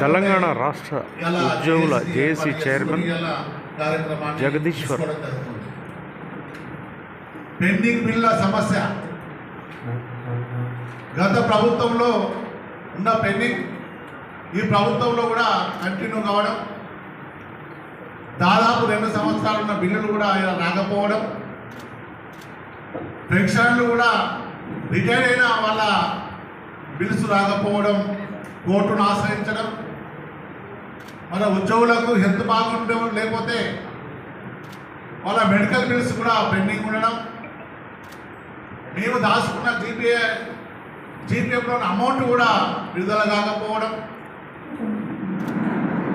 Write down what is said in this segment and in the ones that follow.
తెలంగాణ రాష్ట్ర ఉద్యోగుల JAC chairman Jagadishwar. Pending బిల్ల సమస్య గత ప్రభుత్వంలో ఉన్న పెండింగ్ ఈ ప్రభుత్వంలో కూడా కంటిన్యూ కావడం దాదాపు రెండు సంవత్సరాలు ఉన్న బిల్లులు కూడా ఇలా రాకపోవడం పెన్షన్లు కూడా రిటైర్ అయిన వాళ్ళ బిల్స్ రాకపోవడం కోర్టును ఆశ్రయించడం మన ఉద్యోగులకు హెల్త్ బాగుండడం లేకపోతే వాళ్ళ మెడికల్ బిల్స్ కూడా పెండింగ్ ఉండడం మేము దాచుకున్న జీపీఏ జీపీఎఫ్లో అమౌంట్ కూడా విడుదల కాకపోవడం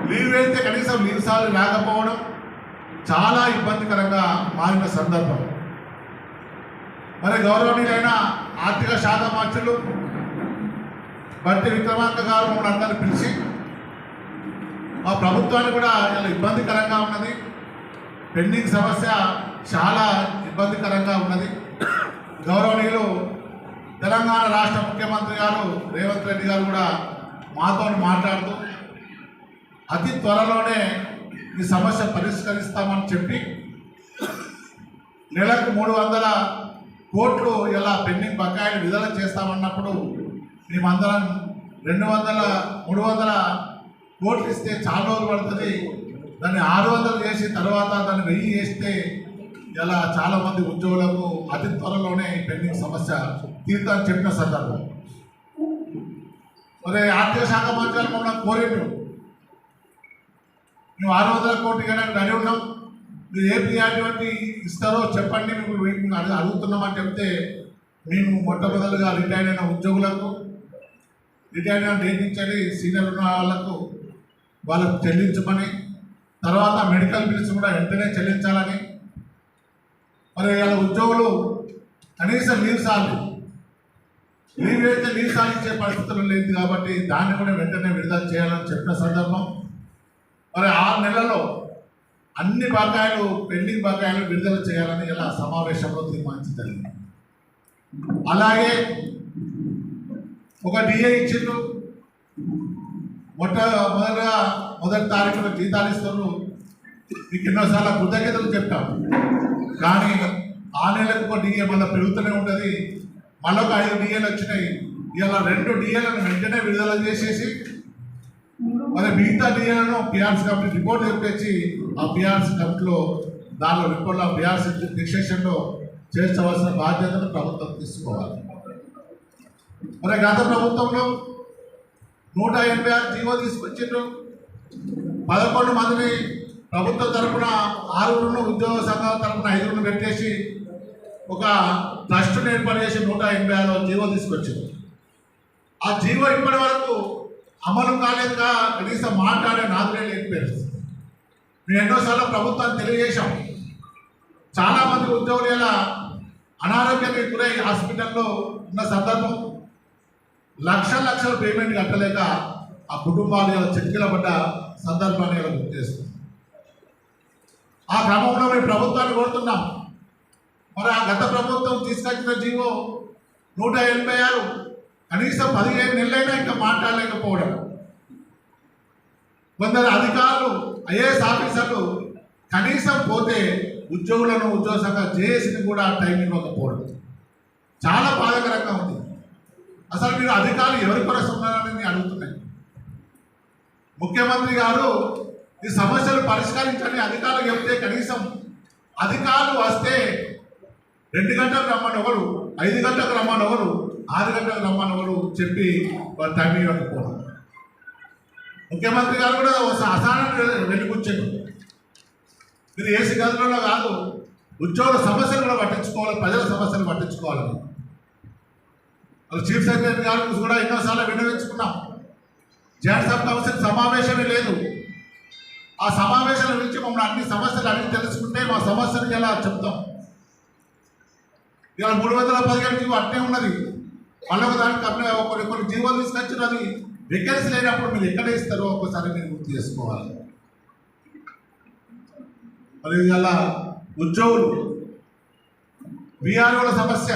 లీవ్ అయితే కనీసం లీవ్ సార్లు రాకపోవడం చాలా ఇబ్బందికరంగా మారిన సందర్భం. మరి గౌరవనీయులైన ఆర్థిక శాఖ మంత్రులు బట్టి విక్రమార్క గారు మమ్మల్ని అందరిని పిలిచి మా ప్రభుత్వానికి కూడా ఇలా ఇబ్బందికరంగా ఉన్నది. పెండింగ్ సమస్య చాలా ఇబ్బందికరంగా ఉన్నది. గౌరవనీయులు తెలంగాణ రాష్ట్ర ముఖ్యమంత్రి గారు రేవంత్ రెడ్డి గారు కూడా మాతో మాట్లాడుతూ అతి త్వరలోనే ఈ సమస్య పరిష్కరిస్తామని చెప్పి నెలకు మూడు వందల కోట్లు ఇలా పెండింగ్ బకాయిలు విడుదల చేస్తామన్నప్పుడు మేమందరం రెండు వందల మూడు వందల కోట్లు ఇస్తే చాలా రోజులు పడుతుంది. దాన్ని ఆరు వందలు చేసి తర్వాత దాన్ని వెయ్యి చేస్తే ఇలా చాలామంది ఉద్యోగులకు అతి త్వరలోనే పెండింగ్ సమస్య తీర్థం చెప్పిన సందర్భం. మరి ఆర్థిక శాఖ మంత్రి మమ్మల్ని కోరిండు మేము ఆరు వందల కోట్లు ఇవ్వడానికి రెడీ ఉన్నాం మీరు ఏ ప్రియారిటీ ఇస్తారో చెప్పండి. మేము అడుగుతున్నామని చెప్తే మేము మొట్టమొదలుగా రిటైర్ అయిన ఉద్యోగులకు రిటైర్మెంట్ నియమించని సీనియర్ ఉన్న వాళ్ళకు వాళ్ళకు చెల్లించమని తర్వాత మెడికల్ బిల్స్ కూడా వెంటనే చెల్లించాలని. మరి వాళ్ళ ఉద్యోగులు కనీసం లీవ్ సార్లు లీవ్ అయితే లీవ్ సాధించే పరిస్థితులు లేదు కాబట్టి దాన్ని కూడా వెంటనే విడుదల చేయాలని చెప్పిన సందర్భం. మరి ఆరు నెలల్లో అన్ని బకాయిలు పెండింగ్ బకాయిలు విడుదల చేయాలని ఇలా సమావేశంలో తీర్మానించగలిగింది అలాగే ఒక డిఏ ఇచ్చిండ్రు మొట్ట మొదటగా మొదటి తారీఖున జీతాలు ఇస్తారు. మీకు ఎన్నోసార్లు కృతజ్ఞతలు చెప్తాం. కానీ ఆ నెలకు ఒక డిఏ మళ్ళీ పెరుగుతూనే ఉంటుంది. మళ్ళీ ఒక ఐదు డిఏలు వచ్చినాయి. ఇలా రెండు డిఏలను వెంటనే విడుదల చేసేసి మరి మిగతా డిఏలను పిఆర్సీ కమిటీ రిపోర్ట్ తెప్పించి ఆ పిఆర్సీ కమిటీలో దానిలో రిపోర్ట్లో పిఆర్సీ డిక్షన్లో చేర్చవలసిన బాధ్యతను ప్రభుత్వం తీసుకోవాలి. మరి గత ప్రభుత్వంలో నూట ఎనభై ఆరు జీవో తీసుకొచ్చిండ్రు. పదకొండు మందిని ప్రభుత్వం తరఫున ఆరుగురును ఉద్యోగ సంఘాల తరపున ఐదుగురు పెట్టేసి ఒక ట్రస్ట్ని ఏర్పాటు చేసి నూట ఎనభై ఆరు జీవో తీసుకొచ్చింది. ఆ జీవో ఇప్పటి వరకు అమలు కాలేదుగా కనీసం మాట్లాడే నాదులే లేకపోయారు. మేము ఎన్నోసార్లు ప్రభుత్వాన్ని తెలియజేశాం. చాలామంది ఉద్యోగులు ఇలా అనారోగ్యానికి గురై హాస్పిటల్లో ఉన్న సందర్భం లక్ష లక్షల పేమెంట్ కట్టలేక ఆ కుటుంబాలు ఇలా చిటికల పడ్డ సందర్భాన్ని ఇలా గుర్తు చేస్తుంది. ఆ క్రమంలో మేము ప్రభుత్వాన్ని కోరుతున్నాం. మరి ఆ గత ప్రభుత్వం తీసుకొచ్చిన జీవో నూట ఎనభై ఆరు కనీసం పదిహేను నెలలైనా ఇంకా మాట్లాడలేకపోవడం. కొందరు అధికారులు ఐఏఎస్ ఆఫీసర్లు కనీసం పోతే ఉద్యోగులను ఉద్యోగ సంఘ జేఏసీని కూడా టైం ఇవ్వకపోవడం చాలా బాధాకరంగా అసలు మీరు అధికారులు ఎవరి కొరకు ఉన్నారని నేను అడుగుతున్నాను. ముఖ్యమంత్రి గారు ఈ సమస్యలు పరిష్కరించండి అధికారులు చెప్తే కనీసం అధికారులు వస్తే రెండు గంటలకు రమ్మనవరు ఒకరు ఐదు గంటలకు రమ్మనవరు ఒకరు ఆరు గంటలకు రమ్మనవరు ఒకరు చెప్పి వారు టైం ఇవ్వకపోవడం. ముఖ్యమంత్రి గారు కూడా ఒక అసహనాన్ని వెలుగుచ్చారు మీరు ఏసీ గదులలో కాదు ఉద్యోగుల సమస్యలు కూడా పట్టించుకోవాలి ప్రజల సమస్యలు పట్టించుకోవాలని అది చీఫ్ సెక్రటరీ గారు కూడా ఎన్నోసార్లు విన్నవించుకున్నాం. జాయింట్ సబ్ కౌన్సిల్ సమావేశమే లేదు. ఆ సమావేశాల గురించి మమ్మల్ని అన్ని సమస్యలు అడిగి తెలుసుకుంటే మా సమస్యలు ఎలా చెప్తాం? ఇలా మూడు వందల పదిహేను జీవో అట్టే ఉన్నది. మళ్ళీ దానికి అప్లై కొన్ని కొన్ని జీవోలు తీసుకొచ్చిన అది వెకెన్సీ లేనప్పుడు మీరు ఎక్కడ ఇస్తారో ఒకసారి మీరు గుర్తు చేసుకోవాలి. మరి అలా ఉద్యోగులు బీఆర్ఓల సమస్య.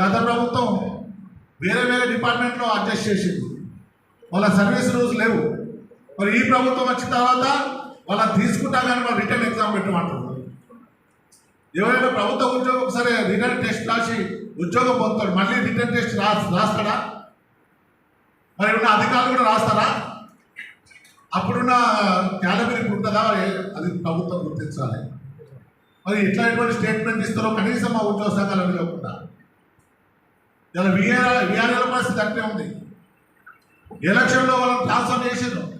గత ప్రభుత్వం వేరే వేరే డిపార్ట్మెంట్లో అడ్జస్ట్ చేసింది. వాళ్ళ సర్వీస్ రూల్స్ లేవు. మరి ఈ ప్రభుత్వం వచ్చిన తర్వాత వాళ్ళని తీసుకుంటా కానీ వాళ్ళు రిటర్న్ ఎగ్జామ్ పెట్టమంటారు. ఎవరైనా ప్రభుత్వ ఉద్యోగం ఒకసారి రిటర్న్ టెస్ట్ రాసి ఉద్యోగం పొందుతాడు. మళ్ళీ రిటర్న్ టెస్ట్ రా రాస్తాడా? మరి ఉన్న అధికారులు కూడా రాస్తారా? అప్పుడున్న క్యాలబరీ ఉంటుందా? అది ప్రభుత్వం గుర్తించాలి. మరి ఎట్లాంటి స్టేట్మెంట్ ఇస్తారో కనీసం మా ఉద్యోగ సంఘాలు లేకుండా ఇలా విఆర్ విఆర్ఎల్ పరిస్థితి అట్టే ఉంది. ఎలక్షన్లో వాళ్ళని ట్రాన్స్ఫర్ చేసిండ్రు.